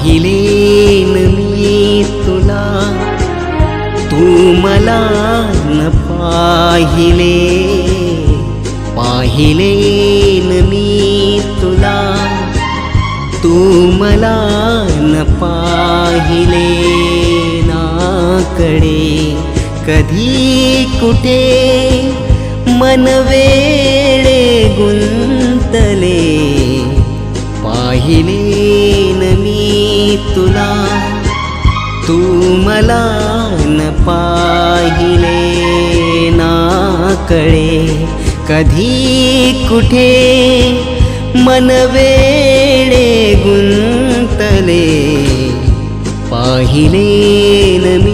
पाहिलेन मी तुला तू मला न पाहिले. पाहिलेन मी तुला तू मला न पाहिले. नाकडे कधी कुठे मनवेळे गुंतले. पाहिले तुला तू मला न पाहिले ना कळे. कधी कुठे मन वेळे गुंतले पाहिले न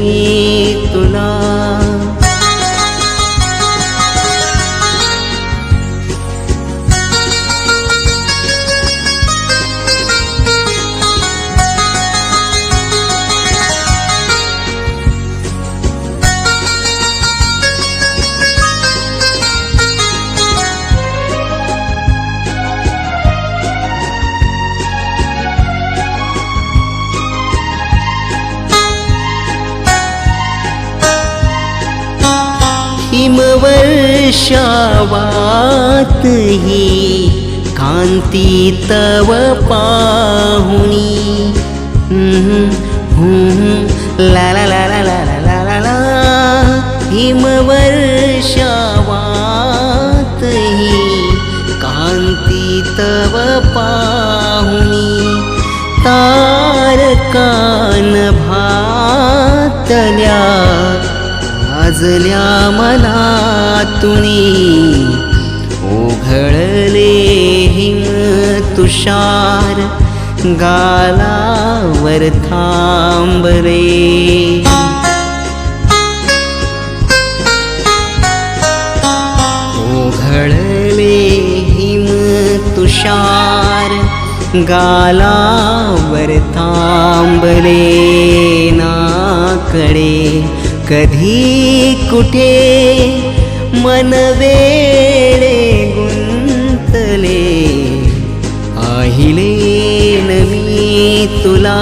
हिमवर्षावात ही कांती तव पाहुणी. हम्म, ला ला ला ला ला ला ला ला हिमवर्षावात ही कांती तव पाहुणी. तारकान भातल्या वाजल्या मला तुणी ओघळले हिम तुषार गालावर थांबले. ओघळले हिम तुषार गालावर थांबले नाकडे कधी कुठे मन वेळे गुंतले. आहिले मी तुला.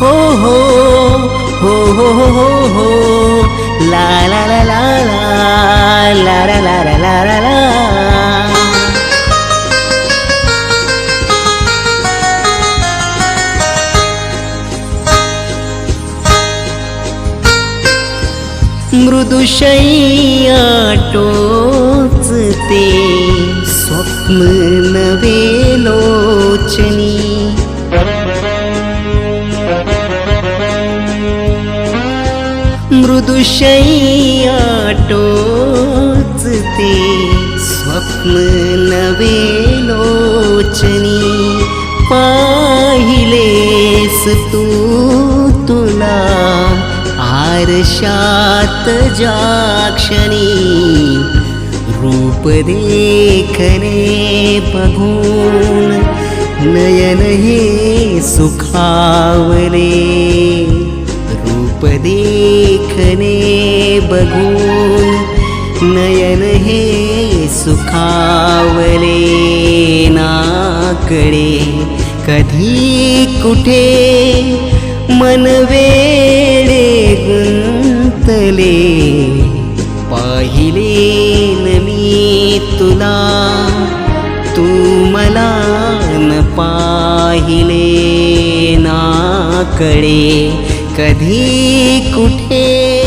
हो हो हो हो हो हो हो. ला ला ला ला ला. मृदुशय्या टोचते स्वप्न नवे लोचनी। मृदुशय्या टोचते स्वप्न नवे लोचनी। पाहिलेस तू आरशात जाक्षणी रूप देखने बघून नयन हे सुखावले रूप देखने बघून नयन हे सुखावले नाकडे कधी कुठे मन वेळे गुंतले पाहिले न मी तुला तू मला न पाहिले ना कळे कधी कुठे